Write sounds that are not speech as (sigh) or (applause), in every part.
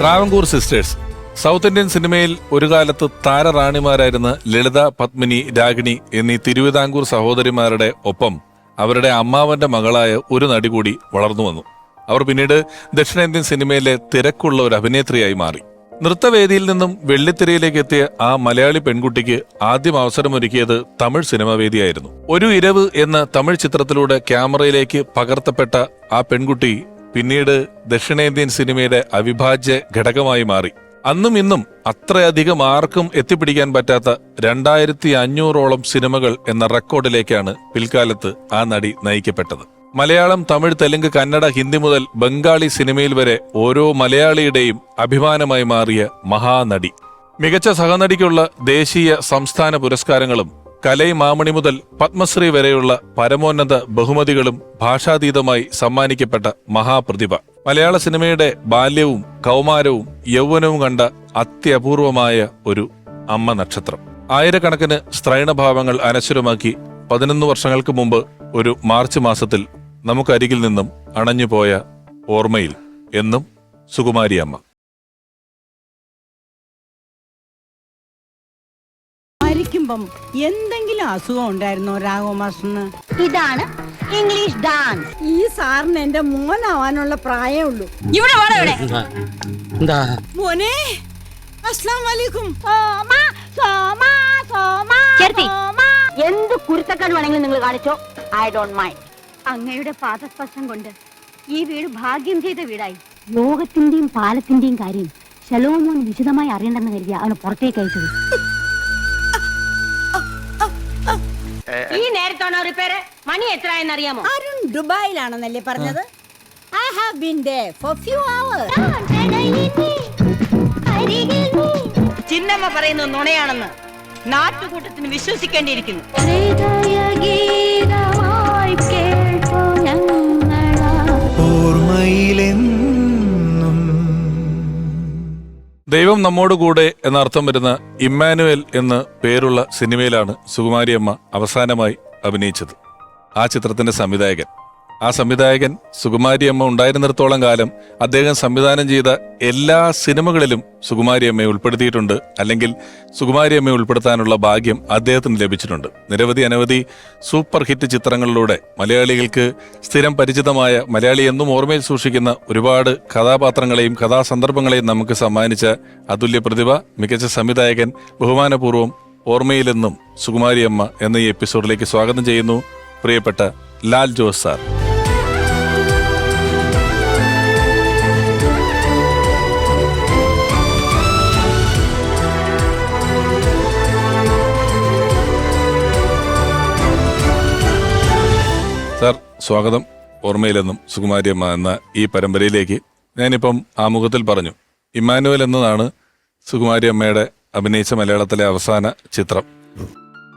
Travancore sisters south Indian സിനിമയിൽ ഒരു കാലത്ത് താരറാണിമാരായിരുന്ന ലളിത പത്മിനി രാഗിണി എന്നീ തിരുവിതാംകൂർ സഹോദരിമാരുടെ ഒപ്പം അവരുടെ അമ്മാവന്റെ മകളായ ഒരു നടി കൂടി വളർന്നു വന്നു. അവർ പിന്നീട് ദക്ഷിണേന്ത്യൻ സിനിമയിലെ തിരക്കുള്ള ഒരു അഭിനേത്രിയായി മാറി. നൃത്തവേദിയിൽ നിന്നും വെള്ളിത്തിരയിലേക്ക് എത്തിയ ആ മലയാളി പെൺകുട്ടിക്ക് ആദ്യം അവസരമൊരുക്കിയത് തമിഴ് സിനിമാവേദിയായിരുന്നു ഒരു ഇരവ് എന്ന തമിഴ് ചിത്രത്തിലൂടെ ക്യാമറയിലേക്ക് പകർത്തപ്പെട്ട ആ പെൺകുട്ടി പിന്നീട് ദക്ഷിണേന്ത്യൻ സിനിമയുടെ അവിഭാജ്യ ഘടകമായി മാറി. അന്നും ഇന്നും അത്രയധികം ആർക്കും എത്തിപ്പിടിക്കാൻ പറ്റാത്ത രണ്ടായിരത്തി അഞ്ഞൂറോളം സിനിമകൾ എന്ന റെക്കോർഡിലേക്കാണ് പിൽക്കാലത്ത് ആ നടി നയിക്കപ്പെട്ടത്. മലയാളം തമിഴ് തെലുങ്ക് കന്നഡ ഹിന്ദി മുതൽ ബംഗാളി സിനിമയിൽ വരെ ഓരോ മലയാളിയുടെയും അഭിമാനമായി മാറിയ മഹാനടി. മികച്ച സഹനടിക്കുള്ള ദേശീയ സംസ്ഥാന പുരസ്കാരങ്ങളും കലൈ മാമണി മുതൽ പത്മശ്രീ വരെയുള്ള പരമോന്നത ബഹുമതികളും ഭാഷാതീതമായി സമ്മാനിക്കപ്പെട്ട മഹാപ്രതിഭ. മലയാള സിനിമയുടെ ബാല്യവും കൗമാരവും യൗവനവും കണ്ട അത്യപൂർവമായ ഒരു അമ്മ നക്ഷത്രം. ആയിരക്കണക്കിന് സ്ത്രൈണഭാവങ്ങൾ അനശ്വരമാക്കി പതിനൊന്ന് വർഷങ്ങൾക്ക് മുമ്പ് ഒരു മാർച്ച് മാസത്തിൽ നമുക്കരികിൽ നിന്നും അണഞ്ഞുപോയ ഓർമ്മയിൽ എന്നും സുകുമാരി അമ്മ മരിക്കുമ്പം എന്തെങ്കിലും അസുഖം ഉണ്ടായിരുന്നോ രാഘവമാഷന് ഇതാണ് ഇംഗ്ലീഷ് ഡാൻസ്. ഈ സാറിന് എന്റെ മോനാവാനുള്ള പ്രായമേ ഉള്ളൂ. ഇവിടെ വേണം ഇവിടെ. എന്താ? മോനെ അസ്ലാം വലൈക്കും ചേർത്തി. എന്ത് കുരുത്തക്കാട് വേണമെങ്കിലും നിങ്ങൾ കാണിച്ചോ? ഐ ഡോണ്ട് മൈൻഡ് അങ്ങയുടെ പാദസ്പർശം കൊണ്ട് ഈ വീട് ഭാഗ്യം ചെയ്ത വീടായി. ലോകത്തിന്റെയും പാലത്തിന്റെയും കാര്യം ശലോമോൻ വിശദമായി അറിയണ്ടെന്ന് കരുതിയ അവന് പുറത്തേക്ക് അയച്ചത്. ഈ നേരത്താണോ റിപ്പയർ മണി എത്ര എന്നറിയാമോ അരുൺ ദുബായിലാണെന്നല്ലേ പറഞ്ഞത്? I have been there for few hours Chinnamma പറയുന്നു നുണയാണെന്ന് നാട്ടുകൂട്ടത്തിന് വിശ്വസിക്കേണ്ടിയിരിക്കുന്നു. ഓർമ്മയിലെന്നും ദൈവം നമ്മോട് കൂടെ എന്ന അർത്ഥം വരുന്ന ഇമ്മാനുവൽ എന്ന് പേരുള്ള സിനിമയിലാണ് സുകുമാരിയമ്മ അവസാനമായി അഭിനയിച്ചത്. ആ ചിത്രത്തിന്റെ സംവിധായകൻ ആ സംവിധായകൻ സുകുമാരിയമ്മ ഉണ്ടായിരുന്നിടത്തോളം കാലം അദ്ദേഹം സംവിധാനം ചെയ്ത എല്ലാ സിനിമകളിലും സുകുമാരിയമ്മയെ ഉൾപ്പെടുത്തിയിട്ടുണ്ട്. അല്ലെങ്കിൽ സുകുമാരിയമ്മയെ ഉൾപ്പെടുത്താനുള്ള ഭാഗ്യം അദ്ദേഹത്തിന് ലഭിച്ചിട്ടുണ്ട്. നിരവധി അനവധി സൂപ്പർ ഹിറ്റ് ചിത്രങ്ങളിലൂടെ മലയാളികൾക്ക് സ്ഥിരം പരിചിതമായ മലയാളി എന്നും ഓർമ്മയിൽ സൂക്ഷിക്കുന്ന ഒരുപാട് കഥാപാത്രങ്ങളെയും കഥാസന്ദർഭങ്ങളെയും നമുക്ക് സമ്മാനിച്ച അതുല്യ പ്രതിഭ മികച്ച സംവിധായകൻ ബഹുമാനപൂർവം ഓർമ്മയിലെന്നും സുകുമാരിയമ്മ എന്ന ഈ എപ്പിസോഡിലേക്ക് സ്വാഗതം ചെയ്യുന്നു. പ്രിയപ്പെട്ട ലാൽ ജോസ് സാർ. സ്വാഗതം. ഓർമ്മയിലെന്നും സുകുമാരിയമ്മ എന്ന ഈ പരമ്പരയിലേക്ക് ഞാനിപ്പം ആമുഖത്തിൽ പറഞ്ഞു. ഇമ്മാനുവൽ എന്നതാണ് സുകുമാരിയമ്മയുടെ അഭിനയിച്ച മലയാളത്തിലെ അവസാന ചിത്രം.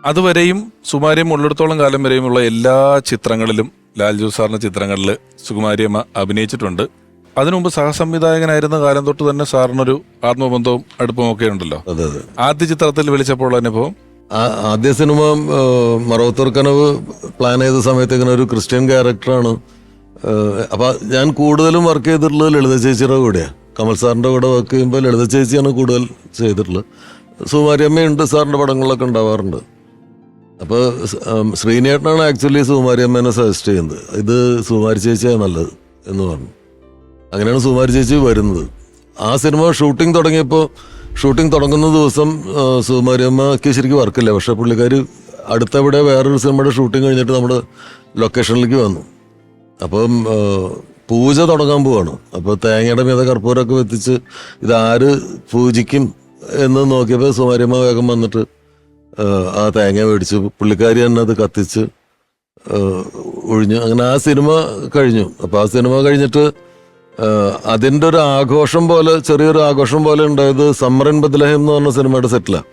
അതുവരെയും സുകുമാരിയമ്മ ഉള്ളിടത്തോളം കാലം വരെയുമുള്ള എല്ലാ ചിത്രങ്ങളിലും ലാൽ ജോസ് സാറിന്റെ ചിത്രങ്ങളിൽ സുകുമാരിയമ്മ അഭിനയിച്ചിട്ടുണ്ട്. അതിനുമുമ്പ് സഹസംവിധായകനായിരുന്ന കാലം തൊട്ട് തന്നെ സാറിനൊരു ആത്മബന്ധവും അടുപ്പവും ഒക്കെ ഉണ്ടല്ലോ ആദ്യ ചിത്രത്തിൽ വിളിച്ചപ്പോൾ അനുഭവം ആദ്യ സിനിമ മറവത്തൂർ കനവ് പ്ലാൻ ചെയ്ത സമയത്ത് ഇങ്ങനെ ഒരു ക്രിസ്ത്യൻ ക്യാരക്ടറാണ് ആ, അപ്പൊ ഞാൻ കൂടുതലും വർക്ക് ചെയ്തിട്ടുള്ളത് ലളിത ചേച്ചിയുടെ കൂടെയാണ് കമൽ സാറിന്റെ കൂടെ വർക്ക് ചെയ്യുമ്പോൾ ലളിത ചേച്ചിയാണ് കൂടുതൽ ചെയ്തിട്ടുള്ളത്. സുമാരിയമ്മയുണ്ട് സാറിന്റെ പടങ്ങളിലൊക്കെ ഉണ്ടാവാറുണ്ട്. അപ്പോൾ ശ്രീനേട്ടനാണ് ആക്ച്വലി സുമാരിയമ്മേനെ സജസ്റ്റ് ചെയ്യുന്നത്. ഇത് സുമാരി ചേച്ചിയാണ് നല്ലത് എന്ന് പറഞ്ഞു. അങ്ങനെയാണ് സുമാരി ചേച്ചി വരുന്നത്. ആ സിനിമ ഷൂട്ടിംഗ് തുടങ്ങിയപ്പോൾ ഷൂട്ടിംഗ് തുടങ്ങുന്ന ദിവസം സുകുമാരിയമ്മക്ക് ശരിക്കും വർക്കില്ല. പക്ഷേ പുള്ളിക്കാർ അടുത്തവിടെ വേറൊരു സിനിമയുടെ ഷൂട്ടിംഗ് കഴിഞ്ഞിട്ട് നമ്മുടെ ലൊക്കേഷനിലേക്ക് വന്നു. അപ്പം പൂജ തുടങ്ങാൻ പോവാണ്. അപ്പോൾ തേങ്ങയുടെ മീത കർപ്പൂരമൊക്കെ വെത്തിച്ച് ഇതാര് പൂജിക്കും എന്ന് നോക്കിയപ്പോൾ സുമാരിയമ്മ വേഗം വന്നിട്ട് ആ, തേങ്ങ മേടിച്ച്. പുള്ളിക്കാരി തന്നെ അത് കത്തിച്ച് ഒഴിഞ്ഞു. അങ്ങനെ ആ സിനിമ കഴിഞ്ഞു. അപ്പോൾ ആ സിനിമ കഴിഞ്ഞിട്ട് ആ, അതിന്റെ ഒരു ആഘോഷം പോലെ ചെറിയൊരു ആഘോഷം പോലെ ഉണ്ടായത് സമ്മറിൻ ബദ്ലഹിം എന്ന് പറഞ്ഞ സിനിമയുടെ സെറ്റിലാണ്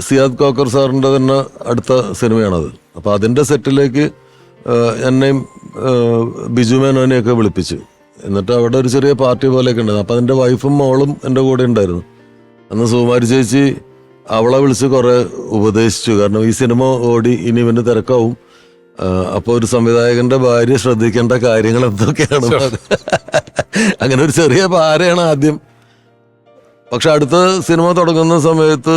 സിയാദ് കോക്കർ സാറിന്റെ തന്നെ അടുത്ത സിനിമയാണത്. അപ്പോൾ അതിന്റെ സെറ്റിലേക്ക് എന്നെയും ബിജു മേനോനെയൊക്കെ വിളിപ്പിച്ചു. എന്നിട്ട് അവിടെ ഒരു ചെറിയ പാർട്ടി പോലെയൊക്കെ ഉണ്ടായിരുന്നു. അപ്പോൾ അതിന്റെ വൈഫും മോളും എന്റെ കൂടെ ഉണ്ടായിരുന്നു. അന്ന് സുകുമാരി ചേച്ചി അവളെ വിളിച്ച് കുറേ ഉപദേശിച്ചു. കാരണം ഈ സിനിമ ഓടി ഇനി ഇവന്റെ തിരക്കാവും. അപ്പോൾ ഒരു സംവിധായകന്റെ ഭാര്യ ശ്രദ്ധിക്കേണ്ട കാര്യങ്ങൾ എന്തൊക്കെയാണ്? അങ്ങനെ ഒരു ചെറിയ ഭാര്യയാണ് ആദ്യം. പക്ഷെ അടുത്ത സിനിമ തുടങ്ങുന്ന സമയത്ത്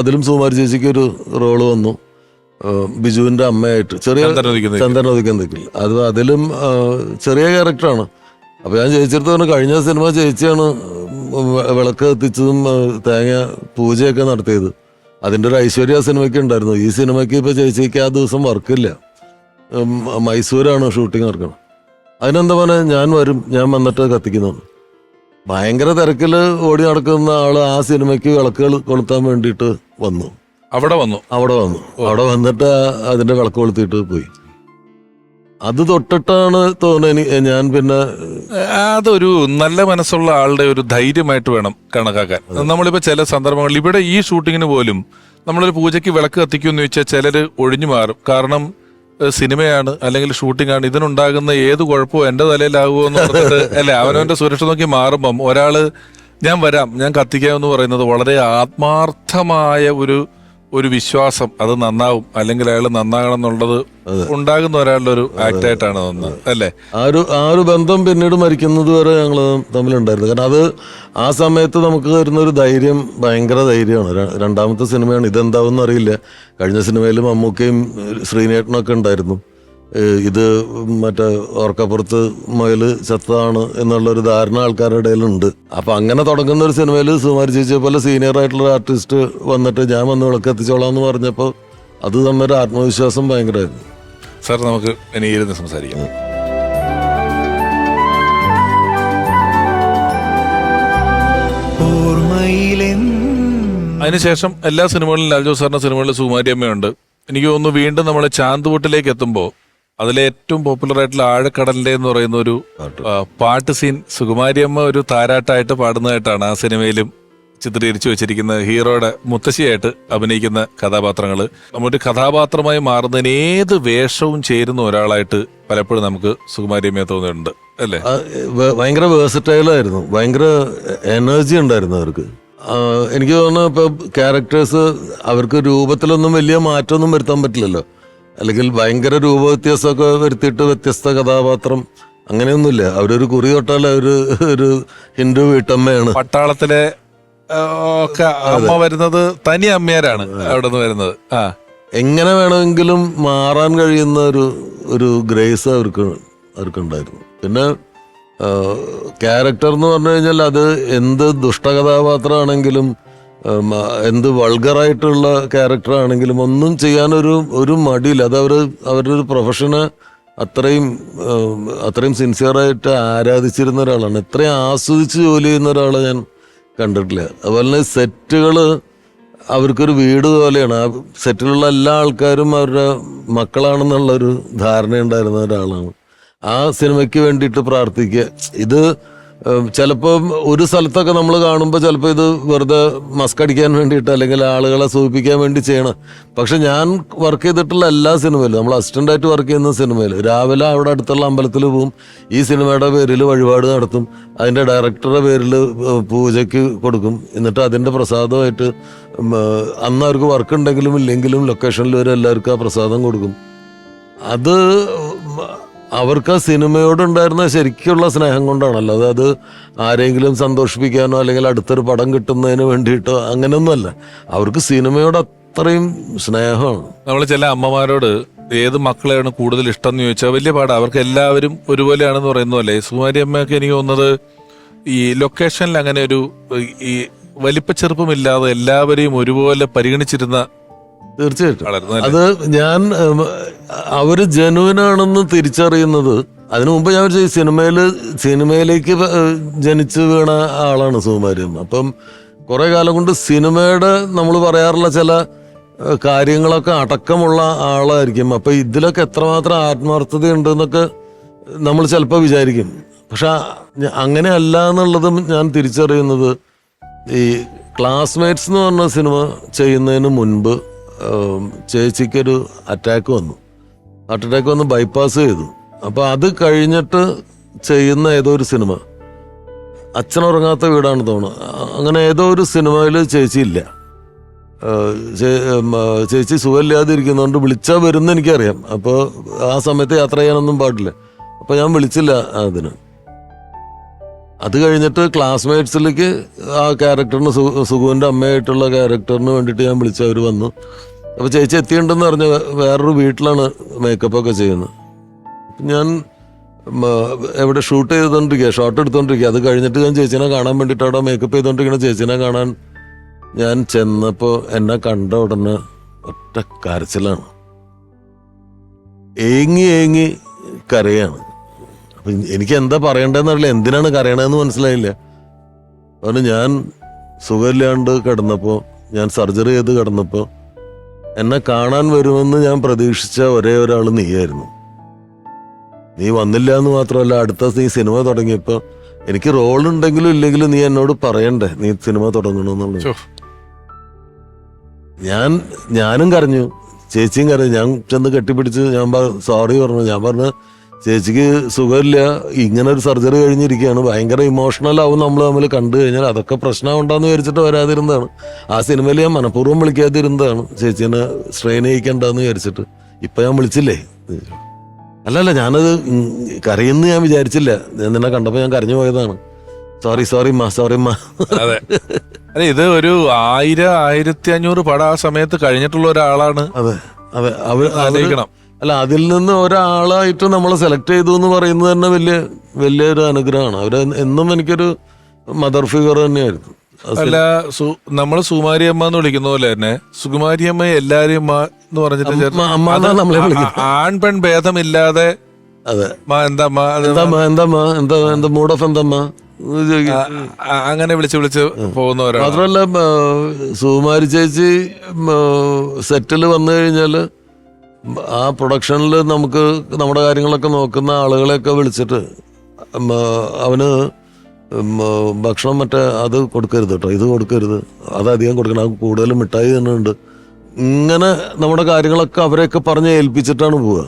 അതിലും സുമാരി ചേച്ചിക്ക് ഒരു റോൾ വന്നു. ബിജുവിന്റെ ബിജുവിന്റെ അമ്മയായിട്ട്. ചെറിയ ചന്ദനം ഒതുക്കുന്നെങ്കിൽ അത് അതിലും ചെറിയ ക്യാരക്ടറാണ്. അപ്പോൾ ഞാൻ ചേച്ചിയെടുത്ത് പറഞ്ഞു കഴിഞ്ഞ സിനിമ ചേച്ചിയാണ് വിളക്ക് എത്തിച്ചതും തേങ്ങ പൂജയൊക്കെ നടത്തിയത്. അതിന്റെ ഒരു ഐശ്വര്യ സിനിമയ്ക്ക് ഉണ്ടായിരുന്നു. ഈ സിനിമയ്ക്ക് ഇപ്പൊ ചേച്ചിക്ക് ആ ദിവസം വർക്കില്ല. മൈസൂരാണ് ഷൂട്ടിംഗ് നടക്കണം അതിനെന്താ പറഞ്ഞ ഞാൻ വരും. ഞാൻ വന്നിട്ട് കത്തിക്കുന്നു ഭയങ്കര തിരക്കിൽ ഓടി നടക്കുന്ന ആൾ ആ സിനിമയ്ക്ക് വിളക്കുകൾ കൊളുത്താൻ വേണ്ടിയിട്ട് വന്നു. അവിടെ വന്നു. അവിടെ വന്നു. അവിടെ വന്നിട്ട് അതിന്റെ വിളക്ക് കൊളുത്തിയിട്ട് പോയി. അത് തൊട്ടിട്ടാണ് തോന്നുന്നത് ഞാൻ പിന്നെ അതൊരു നല്ല മനസ്സുള്ള ആളുടെ ഒരു ധൈര്യമായിട്ട് വേണം കണക്കാക്കാൻ. നമ്മളിപ്പോ ചില സന്ദർഭങ്ങളിൽ ഇവിടെ ഈ ഷൂട്ടിങ്ങിന് പോലും നമ്മളൊരു പൂജയ്ക്ക് വിളക്ക് കത്തിക്കുമെന്ന് ചോദിച്ചാൽ ചിലര് ഒഴിഞ്ഞു മാറും. കാരണം ഏഹ്, സിനിമയാണ് അല്ലെങ്കിൽ ഷൂട്ടിംഗ് ആണ് ഇതിനുണ്ടാകുന്ന ഏത് കുഴപ്പവും എന്റെ തലയിലാകുമോ എന്ന് പറഞ്ഞിട്ട് (laughs) അല്ലെ അവനവന്റെ സുരക്ഷ നോക്കി മാറുമ്പം ഒരാൾ ഞാൻ വരാം ഞാൻ കത്തിക്കാമെന്ന് പറയുന്നത് വളരെ ആത്മാർത്ഥമായ ഒരു ഒരു വിശ്വാസം അത് നന്നാവും അല്ലെങ്കിൽ അയാൾ നന്നാകണം എന്നുള്ളത് ഉണ്ടാകുന്ന ഒരാളുടെ ഒരു ആക്ട് ആയിട്ടാണ് തോന്നുന്നത് അല്ലേ? ആ ഒരു ആ ഒരു ബന്ധം പിന്നീട് മരിക്കുന്നത് വരെ ഞങ്ങൾ തമ്മിലുണ്ടായിരുന്നു. കാരണം അത് ആ സമയത്ത് നമുക്ക് വരുന്ന ഒരു ധൈര്യം ഭയങ്കര ധൈര്യമാണ്. രണ്ടാമത്തെ സിനിമയാണ് ഇതെന്താവും അറിയില്ല. കഴിഞ്ഞ സിനിമയിൽ മമ്മൂക്കയും ശ്രീനേട്ടനൊക്കെ ഉണ്ടായിരുന്നു. ഇത് മറ്റേ ഓർക്കപ്പുറത്ത് മുയൽ ചത്താണ് എന്നുള്ളൊരു ധാരണ ആൾക്കാരുടെ ഇടയിലുണ്ട്. അപ്പൊ അങ്ങനെ തുടങ്ങുന്ന ഒരു സിനിമയിൽ സുമാരി ചേച്ചിയെ പോലെ സീനിയർ ആയിട്ടുള്ള ആർട്ടിസ്റ്റ് വന്നിട്ട് ഞാൻ വന്ന് വിളക്കെത്തിച്ചോളാം എന്ന് പറഞ്ഞപ്പോൾ അത് തന്നൊരു ആത്മവിശ്വാസം ഭയങ്കരമായിരുന്നു. സാർ നമുക്ക് ഇനി ഇരുന്ന് സംസാരിക്കാം അതിനുശേഷം എല്ലാ സിനിമകളിലും ലാൽജോ സാറിന്റെ സിനിമകളിൽ സുകുമാരിയമ്മയുണ്ട്. എനിക്ക് തോന്നുന്നു വീണ്ടും നമ്മൾ ചാന്തുകൂട്ടിലേക്ക് എത്തുമ്പോൾ അതിലെ ഏറ്റവും പോപ്പുലർ ആയിട്ടുള്ള ആഴക്കടലിന്റെ എന്ന് പറയുന്ന ഒരു പാട്ട്. സീൻ സുകുമാരിയമ്മ ഒരു താരാട്ടായിട്ട് പാടുന്നതായിട്ടാണ് ആ സിനിമയിലും ചിത്രീകരിച്ചു വെച്ചിരിക്കുന്ന ഹീറോയുടെ മുത്തശ്ശിയായിട്ട് അഭിനയിക്കുന്ന കഥാപാത്രങ്ങൾ നമ്മുടെ കഥാപാത്രമായി മാറുന്നതിന് ഏത് വേഷവും ചേരുന്ന ഒരാളായിട്ട് പലപ്പോഴും നമുക്ക് സുകുമാരിയമ്മയെ തോന്നിയിട്ടുണ്ട്. അല്ലേ? ഭയങ്കര വേഴ്സറ്റൈലായിരുന്നു ഭയങ്കര എനർജി ഉണ്ടായിരുന്നു അവർക്ക്. എനിക്ക് തോന്നുന്നു ഇപ്പൊ ക്യാരക്ടേഴ്സ് അവർക്ക് രൂപത്തിലൊന്നും വലിയ മാറ്റമൊന്നും വരുത്താൻ പറ്റില്ലല്ലോ. അല്ലെങ്കിൽ ഭയങ്കര രൂപവ്യത്യാസമൊക്കെ വരുത്തിയിട്ട് വ്യത്യസ്ത കഥാപാത്രം. അങ്ങനെയൊന്നുമില്ല. അവരൊരു കുറി തൊട്ടാൽ അവർ ഒരു ഹിന്ദു വീട്ടമ്മയാണ്. പട്ടാളത്തിലെ ഒക്കെ അമ്മ വരുന്നത് തനി അമ്മയാരാണ് അവിടെ നിന്ന് വരുന്നത്. ആ. എങ്ങനെ വേണമെങ്കിലും മാറാൻ കഴിയുന്ന ഒരു ഒരു ഗ്രേസ് അവർക്ക് അവർക്കുണ്ടായിരുന്നു. പിന്നെ ക്യാരക്ടർ എന്ന് പറഞ്ഞു കഴിഞ്ഞാൽ അത് എന്ത് ദുഷ്ടകഥാപാത്രമാണെങ്കിലും എന്ത് വൾഗറായിട്ടുള്ള ക്യാരക്ടർ ആണെങ്കിലും ഒന്നും ചെയ്യാനൊരു ഒരു മടിയില്ല. അത് അവർ അവരുടെ ഒരു പ്രൊഫഷനെ അത്രയും അത്രയും സിൻസിയറായിട്ട് ആരാധിച്ചിരുന്ന ഒരാളാണ്. ഇത്രയും ആസ്വദിച്ച് ജോലി ചെയ്യുന്ന ഒരാളെ ഞാൻ കണ്ടിട്ടില്ല. അതുപോലെ തന്നെ സെറ്റുകൾ അവർക്കൊരു വീട് പോലെയാണ്. ആ സെറ്റിലുള്ള എല്ലാ ആൾക്കാരും അവരുടെ മക്കളാണെന്നുള്ളൊരു ധാരണയുണ്ടായിരുന്ന ഒരാളാണ്. ആ സിനിമയ്ക്ക് വേണ്ടിയിട്ട് പ്രാർത്ഥിക്കുക. ഇത് ചിലപ്പോൾ ഒരു സ്ഥലത്തൊക്കെ നമ്മൾ കാണുമ്പോൾ ചിലപ്പോൾ ഇത് വെറുതെ മസ്ക് അടിക്കാൻ വേണ്ടിയിട്ട് അല്ലെങ്കിൽ ആളുകളെ സൂചിപ്പിക്കാൻ വേണ്ടി ചെയ്യണം. പക്ഷെ ഞാൻ വർക്ക് ചെയ്തിട്ടുള്ള എല്ലാ സിനിമയിലും നമ്മൾ അസിസ്റ്റന്റായിട്ട് വർക്ക് ചെയ്യുന്ന സിനിമയിൽ രാവിലെ അവിടെ അടുത്തുള്ള അമ്പലത്തിൽ പോവും ഈ സിനിമയുടെ പേരിൽ വഴിപാട് നടത്തും അതിന്റെ ഡയറക്ടറുടെ പേരിൽ പൂജയ്ക്ക് കൊടുക്കും. എന്നിട്ട് അതിന്റെ പ്രസാദമായിട്ട് അന്ന് അവർക്ക് വർക്ക് ഉണ്ടെങ്കിലും ഇല്ലെങ്കിലും ലൊക്കേഷനിൽ വരെ എല്ലാവർക്കും ആ പ്രസാദം കൊടുക്കും. അത് അവർക്ക് ആ സിനിമയോടുണ്ടായിരുന്ന ശരിക്കുള്ള സ്നേഹം കൊണ്ടാണല്ലോ. അതായത് ആരെങ്കിലും സന്തോഷിപ്പിക്കാനോ അല്ലെങ്കിൽ അടുത്തൊരു പടം കിട്ടുന്നതിന് വേണ്ടിയിട്ടോ അങ്ങനെയൊന്നുമല്ല. അവർക്ക് സിനിമയോട് അത്രയും സ്നേഹമാണ്. നമ്മൾ ചില അമ്മമാരോട് ഏത് മക്കളെയാണ് കൂടുതൽ ഇഷ്ടം എന്ന് ചോദിച്ചാൽ വലിയ പാടാ. അവർക്ക് എല്ലാവരും ഒരുപോലെയാണെന്ന് പറയുന്നതല്ലേ സുമാരി അമ്മയൊക്കെ എനിക്ക് തോന്നുന്നത് ഈ ലൊക്കേഷനിൽ അങ്ങനെ ഒരു ഈ വലിപ്പച്ചെറുപ്പമില്ലാതെ എല്ലാവരെയും ഒരുപോലെ പരിഗണിച്ചിരുന്ന തീർച്ചയായിട്ടും. അത് ഞാൻ ഉം, അവർ ജനുവിനാണെന്ന് തിരിച്ചറിയുന്നത് അതിനു മുമ്പ് ഞാൻ ചോദിച്ചു സിനിമയിൽ സിനിമയിലേക്ക് ജനിച്ചു വീണ ആളാണ് സുകുമാരിയമ്മ അപ്പം കുറെ കാലം കൊണ്ട് സിനിമയുടെ നമ്മൾ പറയാറുള്ള ചില കാര്യങ്ങളൊക്കെ അടക്കമുള്ള ആളായിരിക്കും. അപ്പൊ ഇതിലൊക്കെ എത്രമാത്രം ആത്മാർത്ഥത ഉണ്ട് എന്നൊക്കെ നമ്മൾ ചിലപ്പോൾ വിചാരിക്കും. പക്ഷെ അങ്ങനെ അല്ല എന്നുള്ളതും ഞാൻ തിരിച്ചറിയുന്നത് ഈ ക്ലാസ്മേറ്റ്സ് എന്ന് പറഞ്ഞ സിനിമ ചെയ്യുന്നതിന് മുൻപ് ചേച്ചിക്കൊരു അറ്റാക്ക് വന്നു. ഹാർട്ട് അറ്റാക്ക് വന്ന് ബൈപ്പാസ് ചെയ്തു. അപ്പോൾ അത് കഴിഞ്ഞിട്ട് ചെയ്യുന്ന ഏതോ ഒരു സിനിമ. അച്ഛൻ ഉറങ്ങാത്ത വീടാണ് തോന്നുന്നത് അങ്ങനെ ഏതോ ഒരു സിനിമയിൽ ചേച്ചിയില്ല. ചേച്ചി സുഖമില്ലാതിരിക്കുന്നതുകൊണ്ട് വിളിച്ചാൽ വരുന്ന എനിക്കറിയാം. അപ്പോൾ ആ സമയത്ത് യാത്ര ചെയ്യാനൊന്നും പാടില്ല. അപ്പോൾ ഞാൻ വിളിച്ചില്ല അതിന്. അത് കഴിഞ്ഞിട്ട് ക്ലാസ്മേറ്റ്സിലേക്ക് ആ ക്യാരക്ടറിന് സുഖുവിന്റെ അമ്മയായിട്ടുള്ള ക്യാരക്ടറിന് വേണ്ടിയിട്ട് ഞാൻ വിളിച്ചു അവർ വന്നു. അപ്പോൾ ചേച്ചി എത്തിയിട്ടുണ്ടെന്ന് പറഞ്ഞ വേറൊരു വീട്ടിലാണ് മേക്കപ്പ് ഒക്കെ ചെയ്യുന്നത്. ഞാൻ എവിടെ ഷൂട്ട് ചെയ്തുകൊണ്ടിരിക്കുക ഷോട്ട് എടുത്തുകൊണ്ടിരിക്കുക അത് കഴിഞ്ഞിട്ട് ഞാൻ ചേച്ചിനെ കാണാൻ വേണ്ടിയിട്ട് അവിടെ മേക്കപ്പ് ചെയ്തുകൊണ്ടിരിക്കുന്ന ചേച്ചിനെ കാണാൻ ഞാൻ ചെന്നപ്പോൾ എന്നെ കണ്ട ഉടനെ ഒറ്റ കരച്ചിലാണ്. ഏങ്ങി ഏങ്ങി കരയാണ്. അപ്പം എനിക്ക് എന്താ പറയണ്ടെന്നറിയില്ല എന്തിനാണ് കരയണതെന്ന് മനസ്സിലായില്ല. അതുകൊണ്ട് ഞാൻ സുഖമില്ലാണ്ട് കിടന്നപ്പോൾ ഞാൻ സർജറി ചെയ്ത് കിടന്നപ്പോൾ എന്നെ കാണാൻ വരുമെന്ന് ഞാൻ പ്രതീക്ഷിച്ച ഒരേ ഒരാൾ നീയായിരുന്നു. നീ വന്നില്ല എന്ന് മാത്രമല്ല അടുത്ത നീ സിനിമ തുടങ്ങിയപ്പോൾ എനിക്ക് റോൾ ഉണ്ടെങ്കിലും ഇല്ലെങ്കിലും നീ എന്നോട് പറയണ്ടേ നീ സിനിമ തുടങ്ങണമെന്നുള്ളത്. ഞാൻ ഞാനും കരഞ്ഞു. ചേച്ചിയും കരഞ്ഞു. ഞാൻ ചെന്ന് കെട്ടിപ്പിടിച്ച് ഞാൻ സോറി പറഞ്ഞു. ഞാൻ പറഞ്ഞു ചേച്ചിക്ക് സുഖമില്ല. ഇങ്ങനെ ഒരു സർജറി കഴിഞ്ഞിരിക്കുകയാണ്. ഭയങ്കര ഇമോഷണൽ ആവും നമ്മൾ തമ്മിൽ കണ്ടു കഴിഞ്ഞാൽ. അതൊക്കെ പ്രശ്നം ഉണ്ടാന്ന് വിചാരിച്ചിട്ട് വരാതിരുന്നതാണ്. ആ സിനിമയിൽ ഞാൻ മനഃപൂർവം വിളിക്കാതിരുന്നതാണ് ചേച്ചീനെ സ്ട്രെയിൻ ചെയ്യിക്കണ്ടെന്ന് വിചാരിച്ചിട്ട്. ഇപ്പൊ ഞാൻ വിളിച്ചില്ലേ? അല്ലല്ല ഞാനത് കരയെന്ന് ഞാൻ വിചാരിച്ചില്ല. ഞാൻ നിന്നെ കണ്ടപ്പോൾ ഞാൻ കരഞ്ഞു പോയതാണ്. സോറി സോറി മാ സോറി മാ അതെ. അല്ല ഇത് ഒരു ആയിരം ആയിരത്തി അഞ്ഞൂറ് പടം ആ സമയത്ത് കഴിഞ്ഞിട്ടുള്ള ഒരാളാണ്. അതെ അതെ. അവർ അവർ ആലോചിക്കണം അല്ല അതിൽ നിന്ന് ഒരാളായിട്ട് നമ്മളെ സെലക്ട് ചെയ്തു എന്ന് പറയുന്നത് തന്നെ വലിയ വലിയൊരു അനുഗ്രഹമാണ്. അവർ എന്നും എനിക്കൊരു മദർ ഫിഗർ തന്നെയായിരുന്നു. അല്ല സു- നമ്മൾ സുകുമാരി അമ്മ എന്ന് വിളിക്കുന്ന പോലെ തന്നെ സുകുമാരി അമ്മ എല്ലാരെയും എന്ന് പറഞ്ഞിട്ട് ആൺ പെൺ ഭേദമില്ലാതെ അതെ. മൂഡ് ഓഫ് അങ്ങനെ വിളിച്ച് വിളിച്ച് പോകുന്നവരാണ് മാത്രമല്ല സുകുമാരി ചേച്ചി സെറ്റിൽ വന്നു കഴിഞ്ഞാൽ ആ പ്രൊഡക്ഷനിൽ നമുക്ക് നമ്മുടെ കാര്യങ്ങളൊക്കെ നോക്കുന്ന ആളുകളെയൊക്കെ വിളിച്ചിട്ട് അവന് ഭക്ഷണം മറ്റേ അത് കൊടുക്കരുത് കേട്ടോ ഇത് കൊടുക്കരുത് അത് അധികം കൊടുക്കണം അത് കൂടുതലും മിഠായി തന്നെ ഉണ്ട്. ഇങ്ങനെ നമ്മുടെ കാര്യങ്ങളൊക്കെ അവരെയൊക്കെ പറഞ്ഞ് ഏൽപ്പിച്ചിട്ടാണ് പോവുക.